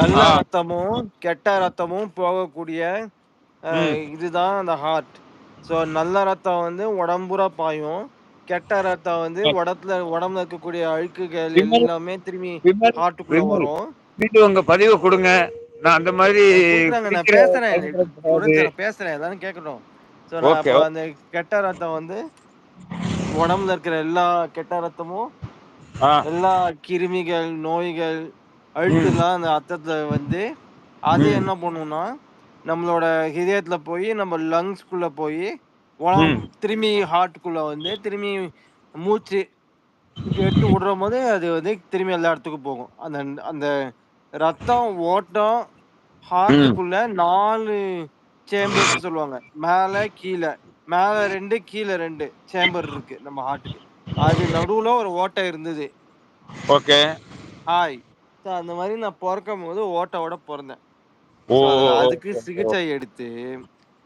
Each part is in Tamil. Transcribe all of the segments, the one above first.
நல்ல. ரத்தமும், கெட்ட ரத்தமும் போகக்கூடிய. இதுதான் அந்த ஹார்ட். ஸோ நல்ல ரத்தம் வந்து உடம்பூரா பாயும். கெட்ட ரத்தம் வந்து. உடத்துல உடம்புல இருக்கக்கூடிய அழுக்குகள் எல்லாமே திரும்பி ஹார்ட்டுக்குள்ள. வரும். மீண்டும் உங்க பதிவ குடுங்க. நான் அந்த மாரி நான் பேசுறேன். பேசுறேன். எல்லாரும் கேட்கட்டும். ஸோ நான் அந்த கெட்ட ரத்தம் வந்து உடம்புல இருக்கிற எல்லா கெட்ட ரத்தமும். எல்லா கிருமிகள், நோய்கள், ம். அழுக்குலாம் அந்த ரத்தத்துல வந்து, அது. என்ன பண்ணும்னா, நம்மளோட இதயத்துல போயி, நம்ம லங்ஸ்க்குள்ள போயி, உடம் ம். திரும்பி ஹார்ட்க்குள்ள வந்து, திரும்பி மூச்சு எடுத்து விடுறம்போது, அது வந்து திரும்பி எல்லா இடத்துக்கும் போகும். அந்த அந்த ரத்தம் ஓட்டம். ஹார்ட்டுக்குள்ள 4 சேம்பர்ஸ் சொல்லுவாங்க. மேல, கீழ. மேல 2 கீழ 2 சேம்பர் இருக்கு நம்ம ஹார்ட்டுக்கு. அது நடுவுல ஒரு ஓட்டை இருந்தது. ஓகே. ஹாய். ஸோ அந்த மாரி நான் பொறக்கும்போது ஓட்டையோட பொறந்தேன். ஓ! ஸோ அதுல ஓ! அதுக்கு! சிகிச்சை எடுத்து,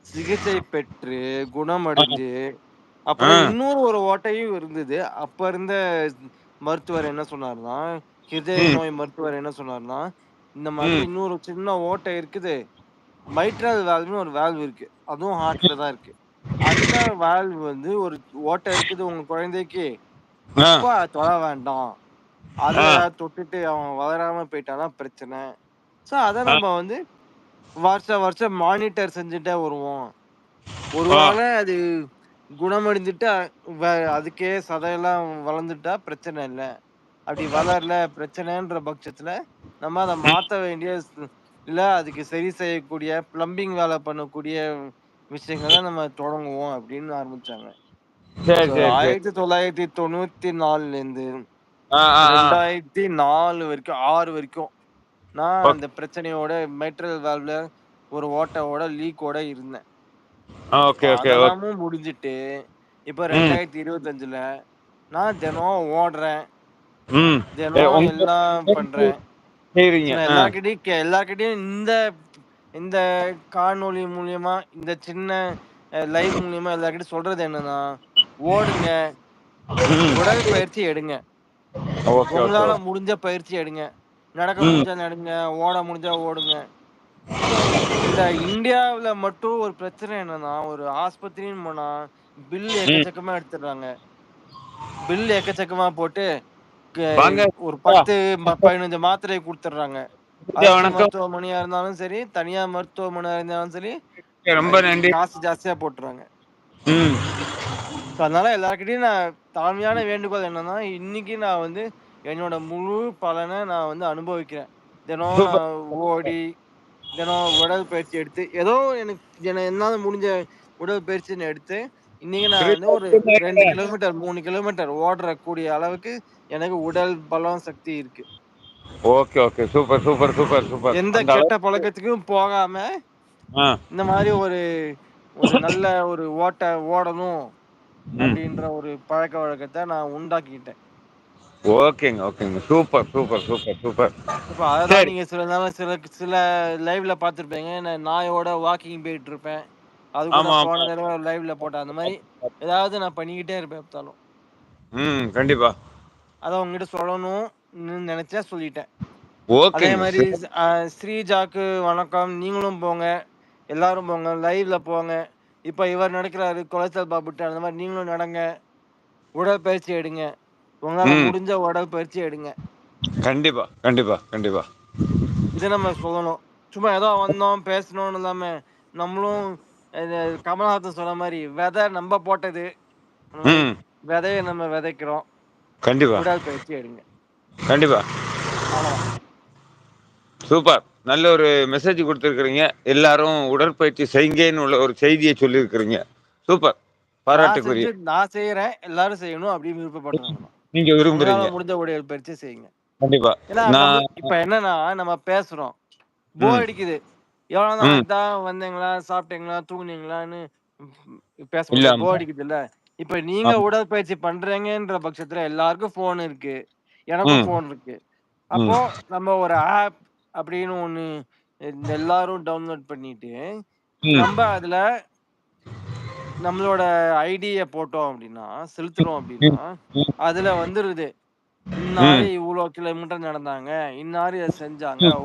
சிகிச்சை பெற்று. குணமடைஞ்சு. அப்புறம் இன்னொரு ஒரு ஓட்டையும் இருந்தது. அப்ப இருந்த மருத்துவர் என்ன சொன்னாருன்னா, ம். நோய் மருத்துவர் என்ன சொன்னாருன்னா, இந்த மாதிரி. இன்னொரு சின்ன ஓட்டை இருக்குது. மைட்ரல் வால்வ்ன்னு ஒரு வால்வ் இருக்கு. அதுவும் ஹார்ட்ல தான் இருக்கு. அந்த வால்வ் வந்து ஒரு ஓட்டை இருக்குது உங்க குழந்தைக்கு. அத தொட வேண்டாம். ஏதாவது தொட்டுட்டு அவன் வளராம போயிட்டான்னா பிரச்சனை. ஸோ அத. நம்ம வந்து வருஷம் வருஷம் மானிட்டர் செஞ்சுட்டே வருவோம். ஒரு ஆ. வேளை அது குணமடைந்துட்டா, வே அதுக்கே சதையெல்லாம் வளர்ந்துட்டா பிரச்சனை இல்ல. அப்படி வளரல பிரச்சனைன்ற பட்சத்துல, நம்ம அத ம். மாத்த வேண்டிய இல்ல அதுக்கு சரி செய்யக்கூடிய பிளம்பிங் வேலை பண்ணக்கூடிய விஷயங்கள நம்ம தொடங்குவோம் அப்படின்னு ஆரம்பிச்சாங்க. சரி, ஸோ சரி, சரி. 1994லேருந்து ஆ. 2004 வரைக்கும் 6 வரைக்கும், நான் அந்த பிரச்சனையோட மைட்ரல் வால்வ்ல ஒரு ஓட்டையோட, லீக்கோட இருந்தேன். Okay, okay. அதெல்லாமும் முடிஞ்சுட்டு, இப்ப ம். 2025ல நான் தினம் ஓடுறேன். தினம் எல்லாம் பண்றேன். எல்லார்கிட்டயும் எல்லார்கிட்டயும் இந்த இந்த காணொளி மூலியமா, இந்த சின்ன லைவ் மூலியமா எல்லார்கிட்டயும் சொல்றது என்னன்னா, ஓடுங்க. உடற்பயிற்சி எடுங்க. ஓகே, உங்களால. முடிஞ்ச பயிற்சி எடுங்க. நடக்க. முடிஞ்சா நடங்க. ஓட முடிஞ்சா ஓடுங்க. இந்த இந்தியாவுல மட்டும் ஒரு பிரச்சனை என்னன்னா, ஒரு ஆஸ்பத்திரின்னு போனா, பில். எக்கச்சக்கமா எடுத்துடுறாங்க. பில் எக்கச்சக்கமா போட்டு. ஒரு அப்பா. 10, ம 15 மாத்திரைய குடுத்துடுறாங்க. மருத்துவமனையா இருந்தாலும் சரி, தனியார் மருத்துவமனையா இருந்தாலும் சரி, ரொம்ப நன்றி. காசு ஜாஸ்தியா போட்டுர்றாங்க. ஸோ அதனால எல்லார்கிட்டயும் நான் தாழ்மையான வேண்டுகோள் என்னன்னா, இன்னைக்கு நான் வந்து என்னோட முழு பலன நான் வந்து அனுபவிக்கிறேன். தினம் ஓடி, தினம் உடற்பயிற்சி எடுத்து, ஏதோ எனக்கு என என்னால முடிஞ்ச உடற்பயிற்சி எடுத்து, இன்னைக்கு நான் வந்து ஒரு 2 கிலோமீட்டர், 3 கிலோமீட்டர் ஓடக்கூடிய அளவுக்கு எனக்கு உடல் பலம், சக்தி இருக்கு. Okay, okay. Super, super, super, super. எந்த கெட்ட பழக்கத்துக்கும் போகாம. இந்த மாரி ஒரு ஒரு நல்ல ஒரு ஓட்ட ஓடணும். அப்படின்ற ஒரு பழக்கவழக்கத்த நான் உண்டாக்கிக்கிட்டேன். ஓகேங்க, ஓகேங்க. Super, super, super, super. இப்ப அததான் சரி. நீங்க சில நேரம் சில சில லைவ்ல பார்த்திருப்பீங்க. நான் நாயோட வாக்கிங் போயிட்டுருப்பேன். அது கூட. போன தடவ லைவ்ல போட்டேன். அந்த மாரி ஏதாவது நான் பண்ணிக்கிட்டே இருப்பேன் எப்பாத்தாலும். ம். கண்டிப்பா. அத உங்ககிட்ட சொல்லணும்னு நெனச்சேன் சொல்லிட்டேன். அதே அ ஸ்ரீஜாக்கு வணக்கம். நீங்களும் போங்க. எல்லாரும் போங்க. லைவ்ல போங்க. இப்ப இவர் நடக்கிறாரு குளச்சல் பாபுட்ட அந்த மாரி நீங்களும் நடங்க. உடற்பயிற்சி எடுங்க. உங்களால. முடிஞ்ச உடற்பயிற்சி எடுங்க. கண்டிப்பா, கண்டிப்பா, கண்டிப்பா. இத நம்ம சொல்லணும். சும்மா ஏதோ வந்தோம், பேசணும்னு இல்லாம, நம்மளும் கமலஹாசன் சொன்ன மாரி, "வெத நம்ப போட்டது." வெதைய நம்ம வெதைக்கிறோம். கண்டிப்பா. உடற்பயிற்சி எடுங்க. கண்டிப்பா. சூப்பர். நல்ல ஒரு மெசேஜ் குடுத்துருக்கிறீங்க. எல்லாரும் உடற்பயிற்சி செய்யுங்கன்னு உள்ள ஒரு செய்திய சொல்லியிருக்கிறீங்க. சூப்பர். பாராட்டுக்குரிய. நான் செய்றேன். எல்லாரும் செய்யணும் அப்படின்னு விருப்பப்படுறேன் நான். நீங்க விரும்புறீங்க. முடிஞ்ச உடற்பயிற்சி செய்யுங்க. கண்டிப்பா. நான் இப்ப என்னன்னா, நம்ம பேசுறோம். போர். அடிக்குது. எவ்வளோ தான் வந்தீங்களா? சாப்பிட்டீங்களா? தூங்குனீங்களான்னு பேச. போர் அடிக்குதுல்ல. இப்ப நீங்க. உடற்பயிற்சி பண்றீங்கன்ற பட்சத்துல எல்லாருக்கும் ஃபோன் இருக்கு. எனக்கும் ம். ஃபோன் இருக்கு. அப்போ நம்ம ஒரு ஆப் அப்படின்னு ஒண்ணு இந்த எல்லாரும் டவுன்லோட் பண்ணிட்டு, ம். நம்ப அதுல நம்மளோட ஐடிய போட்டோம் அப்படின்னா, செலுத்துறோம் அப்படின்னா. அதுல வந்துருது. இன்னாரு இவ்ளோ கிலோமீட்டர் நடந்தாங்க. இன்னாரு இத செஞ்சாங்க.